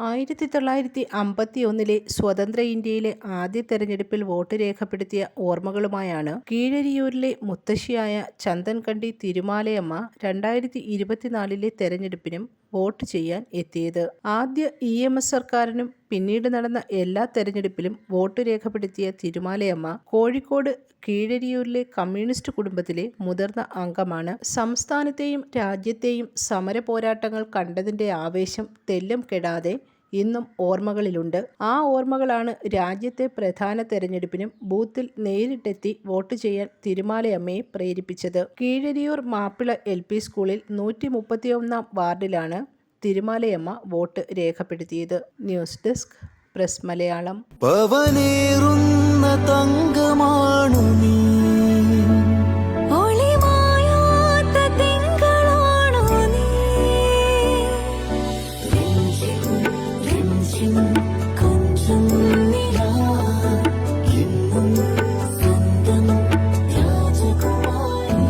ആയിരത്തി തൊള്ളായിരത്തി അമ്പത്തി ഒന്നിലെ സ്വതന്ത്ര ഇന്ത്യയിലെ ആദ്യ തെരഞ്ഞെടുപ്പിൽ വോട്ട് രേഖപ്പെടുത്തിയ ഓർമ്മകളുമായാണ് കീഴരിയൂരിലെ മുത്തശ്ശിയായ ചന്ദൻകണ്ടി തിരുമാലയമ്മ രണ്ടായിരത്തി ഇരുപത്തിനാലിലെ തെരഞ്ഞെടുപ്പിനും വോട്ട് ചെയ്യാൻ എത്തിയത്. ആദ്യ ഇ എം എസ് സർക്കാരിനും പിന്നീട് നടന്ന എല്ലാ തെരഞ്ഞെടുപ്പിലും വോട്ട് രേഖപ്പെടുത്തിയ തിരുമാലയമ്മ കോഴിക്കോട് കീഴരിയൂരിലെ കമ്മ്യൂണിസ്റ്റ് കുടുംബത്തിലെ മുതിർന്ന അംഗമാണ്. സംസ്ഥാനത്തെയും രാജ്യത്തെയും സമര പോരാട്ടങ്ങൾ കണ്ടതിന്റെ ആവേശം തെല്ലും കെടാതെ ഇന്നും ഓർമ്മകളിലുണ്ട്. ആ ഓർമ്മകളാണ് രാജ്യത്തെ പ്രധാന തെരഞ്ഞെടുപ്പിനും ബൂത്തിൽ നേരിട്ടെത്തി വോട്ട് ചെയ്യാൻ തിരുമാലയമ്മയെ പ്രേരിപ്പിച്ചത്. കീഴരിയൂർ മാപ്പിള എൽ പി സ്കൂളിൽ നൂറ്റി മുപ്പത്തിയൊന്നാം വാർഡിലാണ് തിരുമാലയമ്മ വോട്ട് രേഖപ്പെടുത്തിയത്. News desk press Malayalam. പവനേറുന്ന തങ്കമാണു രാജകുമാരി